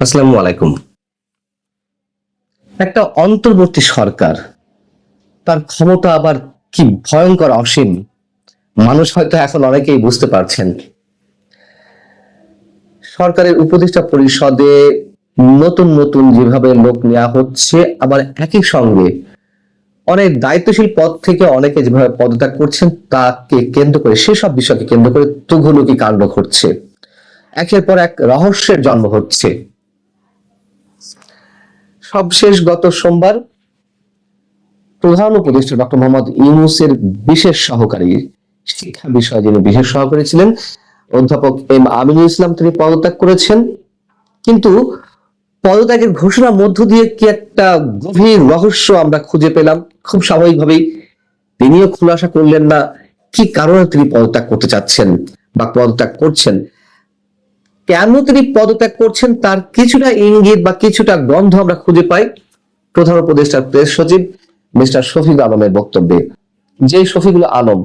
আসসালামু আলাইকুম। একটা অন্তর্বর্তী সরকার, তার ক্ষমতা আবার কি ভয়ঙ্কর অসীম, মানুষ হয়তো এখন অনেকেই বুঝতে পারছেন। সরকারের উপদেষ্টা পরিষদে নতুন নতুন যেভাবে লোক নেওয়া হচ্ছে, আবার একই সঙ্গে অনেক দায়িত্বশীল পদ থেকে অনেকে যেভাবে পদত্যাগ করছেন, তাকে কেন্দ্র করে, সেসব বিষয়কে কেন্দ্র করে তুঘলকি কাণ্ড ঘটছে। একের পর এক রহস্যের জন্ম হচ্ছে। সবশেষ গত সোমবার প্রধান উপদেষ্টা ডক্টর মোহাম্মদ ইউনুসের বিশেষ সহকারী শিক্ষা বিষয়ে যিনি বিশেষ সহকারী ছিলেন, অধ্যাপক এম আমিনুল ইসলাম, তিনি পদত্যাগ করেছেন। কিন্তু পদত্যাগের ঘোষণার মধ্য দিয়ে কি একটা গভীর রহস্য আমরা খুঁজে পেলাম? খুব স্বাভাবিকভাবেই তিনিও খুলাসা করলেন না, কি কারণে তিনি পদত্যাগ করতে চাচ্ছেন বা পদত্যাগ করছেন। কেন তিনি পদত্যাগ করছেন তার কিছুটা ইঙ্গিত বা কিছুটা গন্ধ আমরা খুঁজে পাই। প্রধান উপদেষ্টার প্রেস সচিব মিস্টার শফিক আলমের বক্তব্যে। যে শফিকুল আলম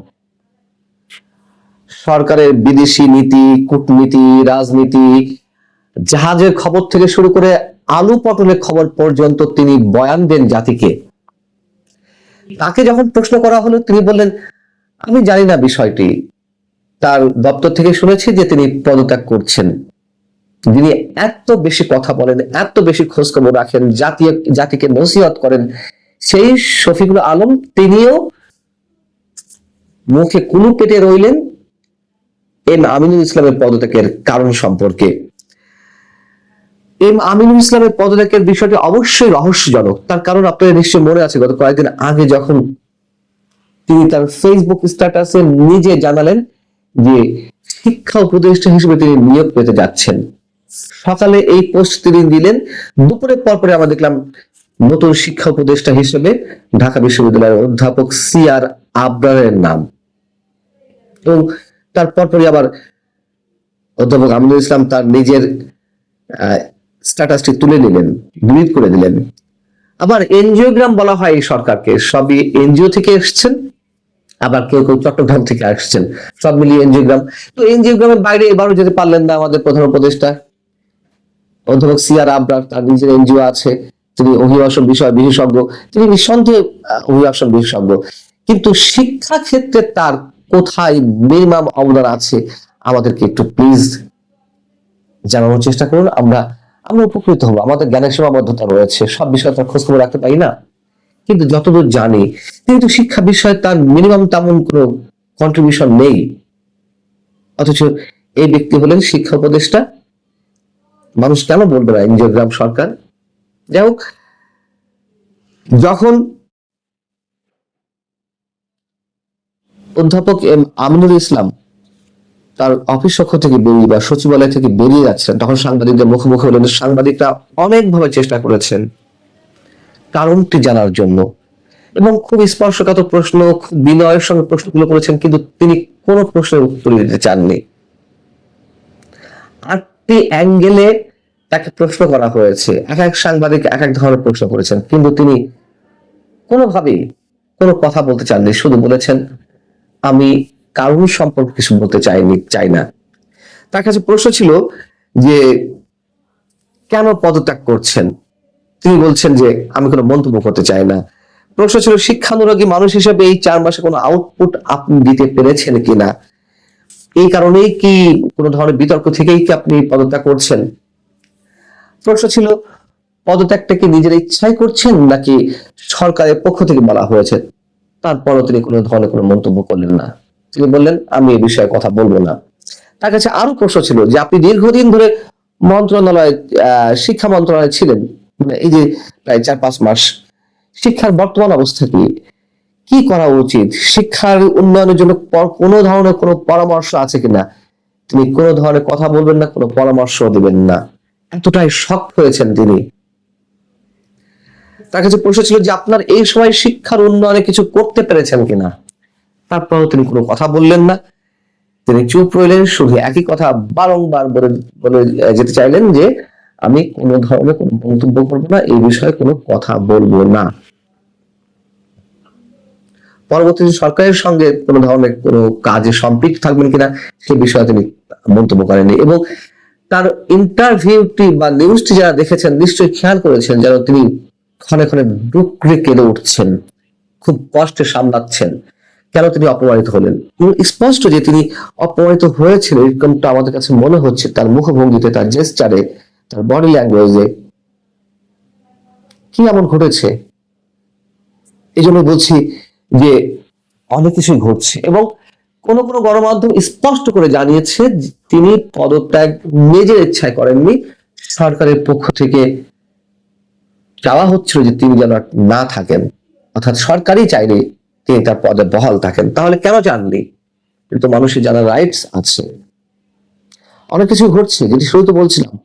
সরকারের বিদেশি নীতি, কূটনীতি, রাজনীতি, জাহাজের খবর থেকে শুরু করে আলু পটলের খবর পর্যন্ত তিনি বয়ান দেন জাতিকে। তাকে যখন প্রশ্ন করা হলো, তিনি বললেন, আমি জানি না বিষয়টি। তার দপ্তর থেকে শুনেছি যে তিনি পদত্যাগ করছেন। যিনি এত বেশি কথা বলেন, এত বেশি খোঁজ খবর রাখেন, জাতীয়, জাতিকে নসিহত করেন, সেই শফিকুল আলম তিনিও মুখে কুলু কেটে রইলেন এম আমিনুল ইসলামের পদত্যাগের কারণ সম্পর্কে। এম আমিনুল ইসলামের পদত্যাগের বিষয়টি অবশ্যই রহস্যজনক। তার কারণ আপনাদের নিশ্চয়ই মনে আছে, গত কয়েকদিন আগে যখন তিনি তার ফেসবুক স্ট্যাটাসে নিজে জানালেন যে শিক্ষা উপদেষ্টা হিসেবে তিনি নিয়োগ পেতে যাচ্ছেন। সকালে এই পোস্ট তিনি দিলেন। দুপুরে পর পরে আমরা দেখলাম নতুন শিক্ষা উপদেষ্টা হিসেবে ঢাকা বিশ্ববিদ্যালয়ের অধ্যাপক সি আর আবরারের নাম। এবং তারপর পরে আবার অধ্যাপক আমিনুল ইসলাম তার নিজের স্ট্যাটাসটি তুলে নিলেন ডিলিট করে দিলেন। আবার এনজিওগ্রাম বলা হয় এই সরকারকে, সবই এনজিও থেকে এসছেন, আবার কেউ কেউ চট্টগ্রাম থেকে আসছেন, সব মিলিয়ে এনজিওগ্রাম তো এনজিওগ্রামের বাইরে এবারও যেতে পারলেন না আমাদের প্রধান উপদেষ্টা। অধ্যাপক সিআর আবরার, তার নিজের এনজিও আছে, তিনি অভিবাসন বিষয় বিশেষজ্ঞ, তিনি নিঃসন্দেহে অভিবাসন বিশেষজ্ঞ। কিন্তু শিক্ষা ক্ষেত্রে তার কোথায় মিনিমাম অবদান আছে, আমাদেরকে একটু প্লিজ জানানোর চেষ্টা করুন। আমরা আমরা উপকৃত হব। আমাদের জ্ঞানের সীমাবদ্ধতা রয়েছে। সব বিষয়ে তার খোঁজ খবর রাখতে পারি না? কিন্তু যতদূর জানি কিন্তু শিক্ষা বিষয়ে তার মিনিমাম তেমন কোনো কন্ট্রিবিউশন নেই। অথচ এই ব্যক্তি হলেন শিক্ষা উপদেষ্টা। মানুষ কেন বলবে না এনজিওগ্রাম সরকার? যাই হোক, যখন অধ্যাপক এম আমিনুল ইসলাম তার অফিস পক্ষ থেকে বেরিয়ে বা সচিবালয় থেকে বেরিয়ে যাচ্ছেন, তখন সাংবাদিকদের মুখোমুখি হলেন। সাংবাদিকরা অনেকভাবে চেষ্টা করেছেন কারণটি জানার জন্য। এবং খুব স্পর্শকাতর প্রশ্ন, খুব বিনয়ের সঙ্গে প্রশ্নগুলো করেছেন, কিন্তু তিনি কোনো প্রশ্নের উত্তর দিতে চাননি। আটটি অ্যাঙ্গেলে তাকে প্রশ্ন করা হয়েছে। এক এক সাংবাদিক এক এক ধরনের প্রশ্ন করেছেন, কিন্তু তিনি কোনোভাবেই কোনো কথা বলতে চাননি, শুধু বলেছেন, আমি কারণ সম্পর্কে কিছু বলতে চাইনি, চাই না। তার কাছে প্রশ্ন ছিল যে, কেন পদত্যাগ করছেন? তিনি বলছেন যে, আমি কোনো মন্তব্য করতে চাই না। প্রশ্ন ছিল, শিক্ষানুরাগী মানুষ হিসেবে এই চার মাসে কোনো আউটপুট আপনি দিতে পেরেছেন কিনা? এই কারণেই কি কোনো ধরনের বিতর্ক থেকেই কি আপনি পদত্যাগ করছেন? প্রশ্ন ছিল পদত্যাগটা কি নিজের ইচ্ছাই করছেন নাকি সরকারের পক্ষ থেকে বলা হয়েছে? তারপরও তিনি কোনো ধরনের কোনো মন্তব্য করলেন না। তিনি বললেন, আমি এই বিষয়ে কথা বলব না। তার কাছে আরও প্রশ্ন ছিল যে, আপনি দীর্ঘদিন ধরে মন্ত্রণালয়ে শিক্ষা মন্ত্রণালয়ে ছিলেন মানে এই যে প্রায় চার পাঁচ মাস, শিক্ষার বর্তমান অবস্থা কি? কি করা উচিত? শিক্ষার উন্নয়নের জন্য কোনো ধরনের কোনো পরামর্শ আছে কিনা? তিনি কোনো ধরনের কথা বলবেন না, কোনো পরামর্শ দিবেন না। এতটাই শক হয়েছেন তিনি। তার কাছে প্রশ্ন ছিল যে আপনার এই সময় শিক্ষার উন্নয়নে কিছু করতে পেরেছেন কিনা? তারপরেও তিনি কোনো কথা বললেন না। তিনি চুপ রইলেন, শুধু একই কথা বারংবার বলে বলে যেতে চাইলেন যে, আমি কোনো ধরনের কোনো মন্তব্য করব না, এই বিষয়ে কোনো কথা বলব না। পরবর্তীতে সরকারের সঙ্গে কোনো ধরনের কোনো কাজে সম্পৃক্ত থাকবেন কিনা, সে বিষয়ে তিনি মন্তব্য করেননি। এবং তার ইন্টারভিউটি বা নিউজটি যারা দেখেছেন নিশ্চয়ই খেয়াল করেছেন যেন তিনি ক্ষণে ক্ষণে ডুকরে কেঁদে উঠছেন, খুব কষ্টে সামলাচ্ছেন। কেন তিনি অপমানিত হলেন? স্পষ্ট যে তিনি অপমানিত হয়েছিল এরকমটা আমাদের কাছে মনে হচ্ছে তার মুখভঙ্গিতে, তার জেস্টারে তার বডি ল্যাঙ্গুয়েজে কি এমন ঘটেছে? এই জন্য বলছি যে অনেক কিছুই ঘটছে এবং কোন কোন গণমাধ্যম স্পষ্ট করে জানিয়েছে তিনি পদত্যাগ নিজের ইচ্ছায় করেননি। সরকারের পক্ষ থেকে চাওয়া হচ্ছিল যে তিনি যেন না থাকেন। অর্থাৎ সরকারই চাইলে তিনি তার পদে বহাল থাকেন। তাহলে কেন চাননি? কিন্তু মানুষের জানার রাইটস আছে। অনেক কিছু ঘটছে, যেটি শুরুতে বলছিলাম,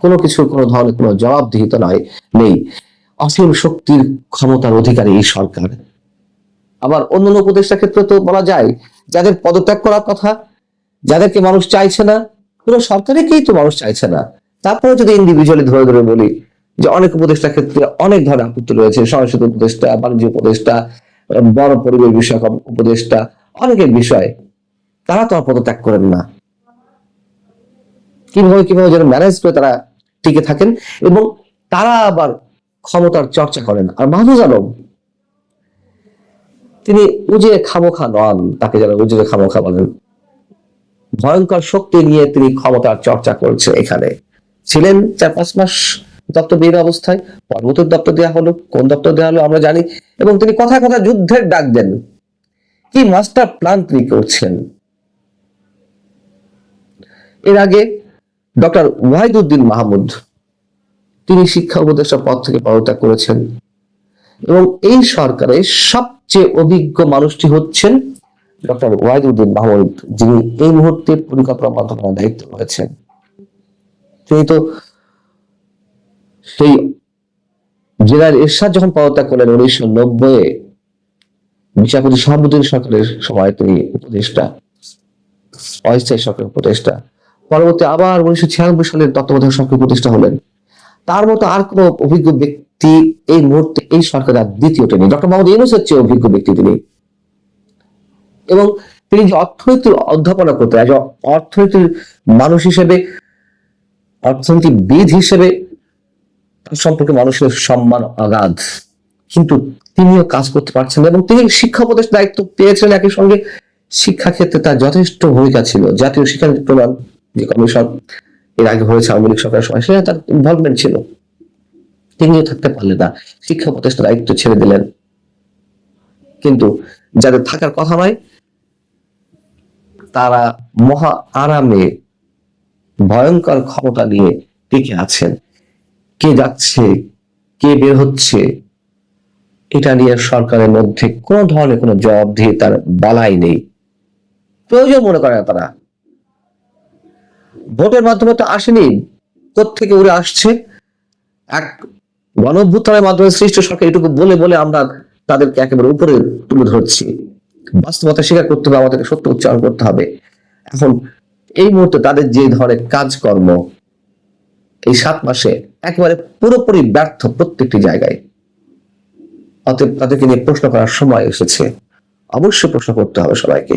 কোনো কিছুর কোনো ধরনের কোনো জবাবদিহিত নয় নেই। অসীম শক্তির ক্ষমতার অধিকারী এই সরকার। আবার অন্যান্য উপদেষ্টা ক্ষেত্রে তো বলা যায়, যাদের পদত্যাগ করার কথা, যাদেরকে মানুষ চাইছে না পুরো সরকারকেই তো মানুষ চাইছে না। তারপরে যদি ইন্ডিভিজুয়ালি ধরে ধরে বলি যে অনেক উপদেষ্টা ক্ষেত্রে অনেক ধরনের আপত্তি রয়েছে সংস্কৃত উপদেষ্টা, বাণিজ্য উপদেষ্টা বড় পরিবেশ বিষয়ক উপদেষ্টা, অনেকের বিষয়। তারা তো আর পদত্যাগ করেন না। কীভাবে কীভাবে যেন ম্যানেজ করে তারা টিকে থাকেন এবং তারা আবার ক্ষমতার চর্চা করেন। আর মাহফুজ আলম তিনি উজে খামোখা নন, তাকে যারা উজে খামোখা বলেন। ভয়ঙ্কর শক্তি নিয়ে তিনি ক্ষমতার চর্চা করছে এখানে। ছিলেন চার পাঁচ মাস দপ্তর অবস্থায়, পর্বতের দপ্তর দেওয়া হলো, কোন দপ্তর দেওয়া হলো আমরা জানি, এবং তিনি কথা কথা যুদ্ধের ডাক দেন। কি মাস্টার প্ল্যান তিনি করছেন? এর আগে ডক্টর ওয়াহিদুদ্দিন মাহমুদ, তিনি শিক্ষা উপদেষ্টা পদ থেকে পদত্যাগ করেছেন। এবং এই সরকারের সবচেয়ে অভিজ্ঞ মানুষটি হচ্ছেন ডক্টর ওয়াহিদুদ্দিন মাহমুদ, যিনি এই মুহূর্তে পরিকল্পনা মন্ত্রণালয়ের দায়িত্ব রয়েছেন। তিনি তো সেই জেনারেল এরশাদ যখন পদত্যাগ করলেন উনিশশো নব্বই বিচারপতি শাহাবুদ্দিন সরকারের সময় তিনি উপদেষ্টা, অস্থায়ী সরকারের উপদেষ্টা। পরবর্তী আবার উনিশশো ছিয়ানব্বই সালের তত্ত্বাবধায়ক সরকার প্রতিষ্ঠা হলেন। তার মতো আর কোন অভিজ্ঞ ব্যক্তি এই মুহূর্তে এই সরকার আর দ্বিতীয়টা নেই ডক্টর মোহাম্মদ ইউনুসের চেয়ে অভিজ্ঞ ব্যক্তি তিনি। এবং তিনি যে অর্থনীতির অধ্যাপনা করতে একজন অর্থনীতির মানুষ হিসেবে, অর্থনীতিবিদ হিসেবে সম্পর্কে মানুষের সম্মান অগাধ। কিন্তু তিনিও কাজ করতে পারছেন এবং তিনি শিক্ষা উপদেশ দায়িত্ব পেয়েছেন একই সঙ্গে। শিক্ষা ক্ষেত্রে তার যথেষ্ট ভূমিকা ছিল। জাতীয় শিক্ষা প্রণয়ন যে কমিশন এর আগে হয়েছে আওয়ামী লীগ সরকারের সময়, সেখানে তার ইনভলভমেন্ট ছিল। তিনিও থাকতে পারলেন না। শিক্ষা উপদেষ্টা দায়িত্ব ছেড়ে দিলেন। কিন্তু যাদের থাকার কথা নয়, তারা মহা আরামে ভয়ঙ্কর ক্ষমতা নিয়ে টিকে আছেন। কে যাচ্ছে, কে বের হচ্ছে, এটা নিয়ে সরকারের মধ্যে কোনো ধরনের কোনো জবাবদিহি তার বলাই নেই। প্রয়োজন মনে করে না তারা। ভোটের মাধ্যমে তো আসেনি থেকে উড়ে আসছে? এক গণ অভ্যুত্থানের মাধ্যমে সৃষ্ট সরকার এটুকু বলে বলে আমরা তাদেরকে একেবারে উপরে তুলে ধরছি। বাস্তবতা স্বীকার করতে হবে, আমাদেরকে সত্য উচ্চারণ করতে হবে। এখন এই মুহূর্তে তাদের যে ধরনের কাজকর্ম এই সাত মাসে একেবারে পুরোপুরি ব্যর্থ প্রত্যেকটি জায়গায়। অতএব তাদেরকে নিয়ে প্রশ্ন করার সময় এসেছে। অবশ্যই প্রশ্ন করতে হবে সবাইকে।